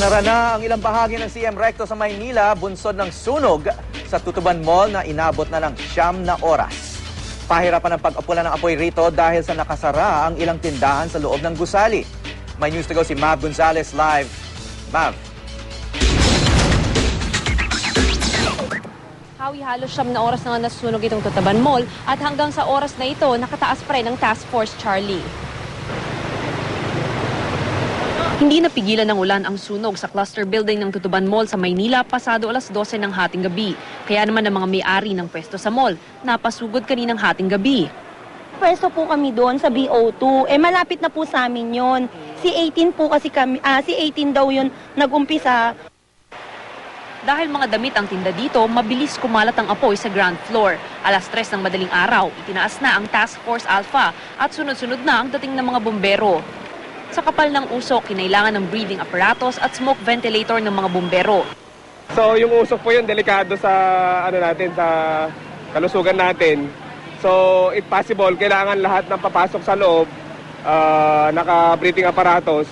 Isinara na ang ilang bahagi ng CM Recto sa Maynila, bunsod ng sunog sa Tutuban Mall na inabot na ng siyam na oras. Pahirapan ang pag-apula ng apoy rito dahil sa nakasara ang ilang tindahan sa loob ng gusali. May news to go si Mav Gonzalez live. Mav. Hawi halos siyam na oras na nasunog itong Tutaban Mall at hanggang sa oras na ito, nakataas pa rin ang Task Force Charlie. Hindi napigilan ng ulan ang sunog sa cluster building ng Tutuban Mall sa Maynila pasado alas 12 ng hating gabi. Kaya naman ang mga may-ari ng pwesto sa mall, napasugod kaninang hating gabi. Pwesto po kami doon sa BO2. Eh malapit na po sa amin yon. Si 18 po kasi kami, ah, si 18 daw yun nag-umpisa. Dahil mga damit ang tinda dito, mabilis kumalat ang apoy sa ground floor. Alas 3 ng madaling araw, itinaas na ang Task Force Alpha at sunod-sunod na ang dating ng mga bombero. Sa kapal ng usok, kinailangan ng breathing apparatus at smoke ventilator ng mga bombero. So yung usok po yun, delikado sa ano natin, sa kalusugan natin. So if possible, kailangan lahat ng papasok sa loob, ah, naka-breathing apparatus.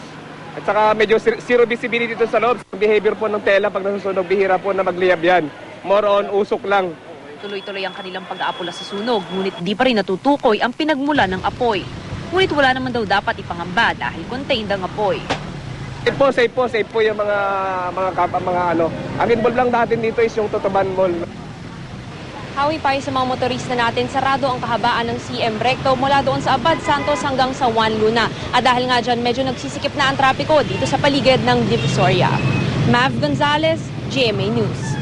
At saka medyo zero- zero visibility dito sa loob. Behavior po ng tela pag nasusunog, bihira po na magliyab yan. More on usok lang. Tuloy-tuloy ang kanilang pag-aapula sa sunog, ngunit di pa rin natutukoy ang pinagmula ng apoy. Ngunit wala naman daw dapat ipangamba dahil contained ang apoy. Safe po, safe po, safe po yung mga mga kap, mga ano. Ang involved lang natin dito is yung Tutuban Mall. Hawi pa sa mga motorista natin, sarado ang kahabaan ng CM Recto mula doon sa Abad Santos hanggang sa Juan Luna. At dahil nga dyan, medyo nagsisikip na ang trapiko dito sa paligid ng Divisoria. Mav Gonzalez, GMA News.